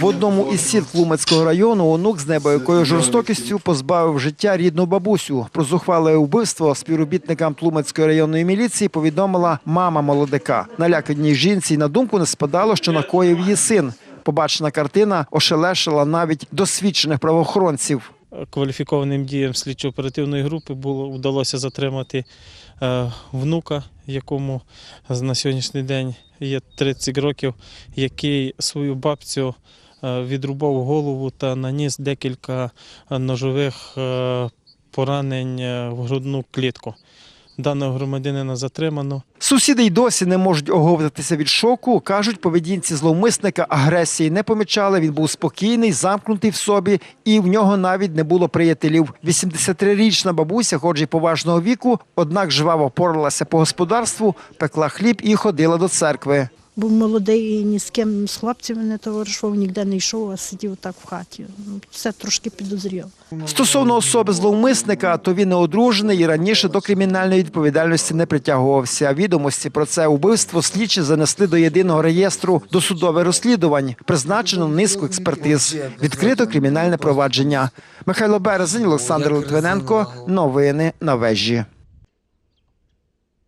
В одному із сіл Тлумацького району онук з небоякою жорстокістю позбавив життя рідну бабусю. Про зухвале вбивство співробітникам Тлумацької районної міліції повідомила мама молодика. Наляканій жінці на думку не спадало, що накоїв її син. Побачена картина ошелешила навіть досвідчених правоохоронців. кваліфікованим діям слідчо-оперативної групи було вдалося затримати е, внука, якому на сьогоднішній день є 30 років, який свою бабцю е, відрубав голову та наніс декілька е, ножових е, поранень в грудну клітку. Даного громадянина затримано. Сусіди й досі не можуть оговтатися від шоку. кажуть, поведінці зловмисника агресії не помічали. Він був спокійний, замкнутий в собі, і в нього навіть не було приятелів. 83-річна бабуся, хоч і поважного віку, однак жваво поралася по господарству, пекла хліб і ходила до церкви. Був молодий ні з ким з хлопцями не товаришував, ніде не йшов, а сидів так в хаті. Ну, Все трошки підозріло. Стосовно особи зловмисника, то він не одружений і раніше до кримінальної відповідальності не притягувався. Відомості про це убивство слідчі занесли до єдиного реєстру досудове розслідувань. Призначено низку експертиз. Відкрито кримінальне провадження. Михайло Березень, Олександр Литвиненко. Новини на вежі.